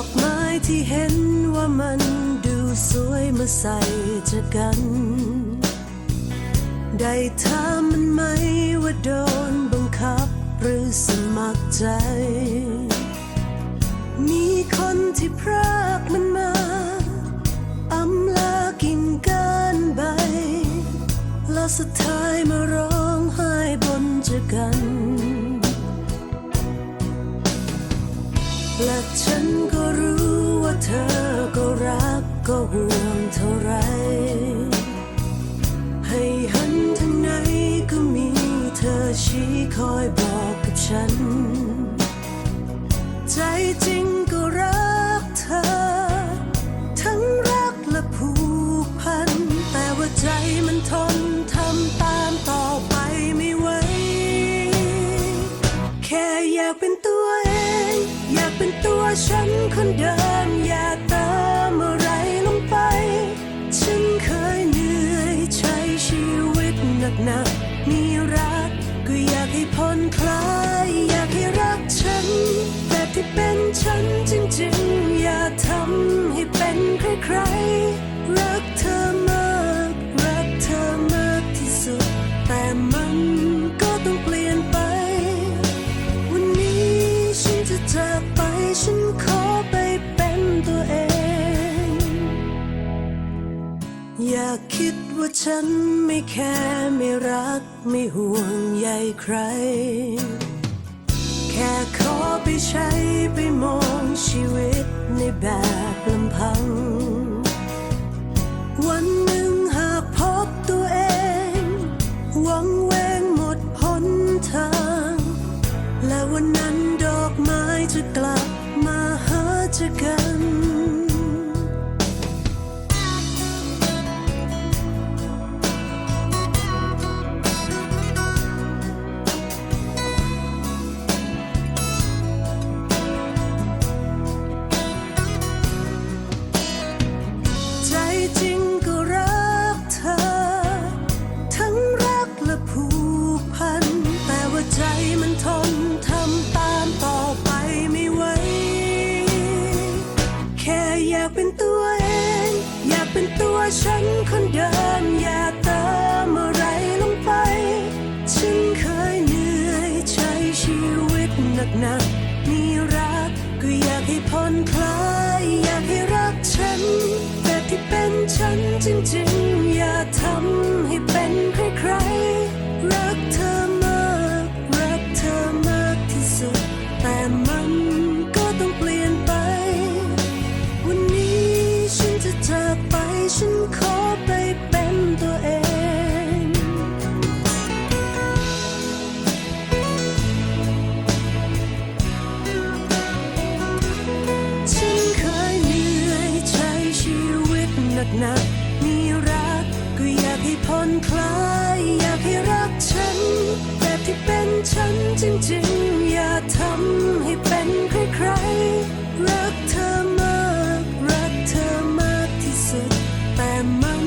ดอกไม้ที่เห็นว่ามันดูสวยเมื่อใส่จอกัน ได้ถามมันไหมว่าโดนบังคับหรือสมัครใจ มีคนที่พรากมันมาอำลากินกันใบแล้วสุดท้า คอยบอกกับฉัน ใจจริงก็รักเธอ ทั้งรักและผูกพัน แต่ว่าใจมันทนทำตามต่อไปไม่ไหว แค่อยากเป็นตัวเอง อยากเป็นตัวฉันคนเดิมอยาเลี่ยนไปวันนี้ฉันจะจากไปฉันขอไปเป็นตัวเองอย่าคิดว่าฉันไม่แค่ไม่รักไม่ห่วงใยใคร แค่ขอไปใช้ไปมองชีวิตในแบบ หา อยากเป็นตัวเอง อยากเป็นตัวฉันคนเดิมอย่าก วิตหนักมีรักก็อยากให้ผ่อนคลายอยากให้รักฉันแบบที่เป็นฉันจริงๆ อย่าทำให้เป็นใครๆรักเธอมากรักเธอมากที่สุดแต่มั